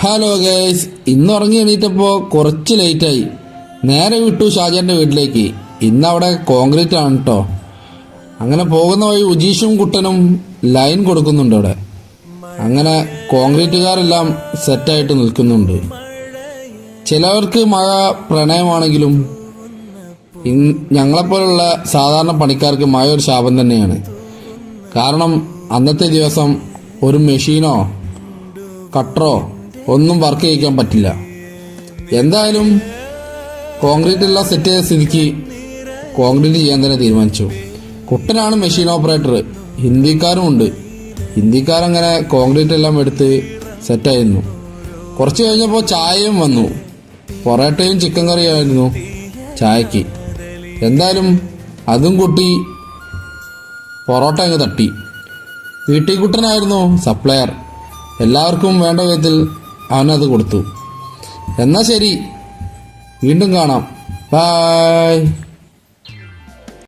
Hello guys ഇന്ന് ഉറങ്ങി എണീറ്റപ്പോൾ കുറച്ച് ലേറ്റായി നേരെ വിട്ടു ഷാജാന്റെ വീട്ടിലേക്ക്. ഇന്ന് അവിടെ കോൺക്രീറ്റ് ആണ് കേട്ടോ അങ്ങനെ പോകുന്ന വഴി ഉജീഷും കുട്ടനും ലൈൻ കൊടുക്കുന്നുണ്ട് അവിടെ. അങ്ങനെ കോൺക്രീറ്റുകാരെല്ലാം സെറ്റായിട്ട് നിൽക്കുന്നുണ്ട്. ചിലവർക്ക് മഴ പ്രണയമാണെങ്കിലും ഞങ്ങളെപ്പോലുള്ള സാധാരണ പണിക്കാർക്ക് മഴ ഒരു ശാപം തന്നെയാണ്. കാരണം അന്നത്തെ ദിവസം ഒരു മെഷീനോ കട്ടറോ ഒന്നും വർക്ക് ചെയ്യിക്കാൻ പറ്റില്ല. എന്തായാലും കോൺക്രീറ്റ് എല്ലാം സെറ്റ് ചെയ്ത സ്ഥിതിക്ക് കോൺക്രീറ്റ് ചെയ്യാൻ തന്നെ തീരുമാനിച്ചു. കുട്ടനാണ് മെഷീൻ ഓപ്പറേറ്റർ. ഹിന്ദിക്കാരും ഉണ്ട്. ഹിന്ദിക്കാരങ്ങനെ കോൺക്രീറ്റ് എല്ലാം എടുത്ത് സെറ്റായിരുന്നു കുറച്ച് കഴിഞ്ഞപ്പോൾ ചായയും വന്നു. പൊറോട്ടയും ചിക്കൻ കറിയും ആയിരുന്നു ചായക്ക്. എന്തായാലും അതും കൂട്ടി പൊറോട്ട അങ്ങ് തട്ടി. വീട്ടിൽ കുട്ടനായിരുന്നു സപ്ലയർ. എല്ലാവർക്കും വേണ്ട വിധത്തിൽ അവനത് കൊടുത്തു. എന്നാ ശരി. വീണ്ടും കാണാം. ബൈ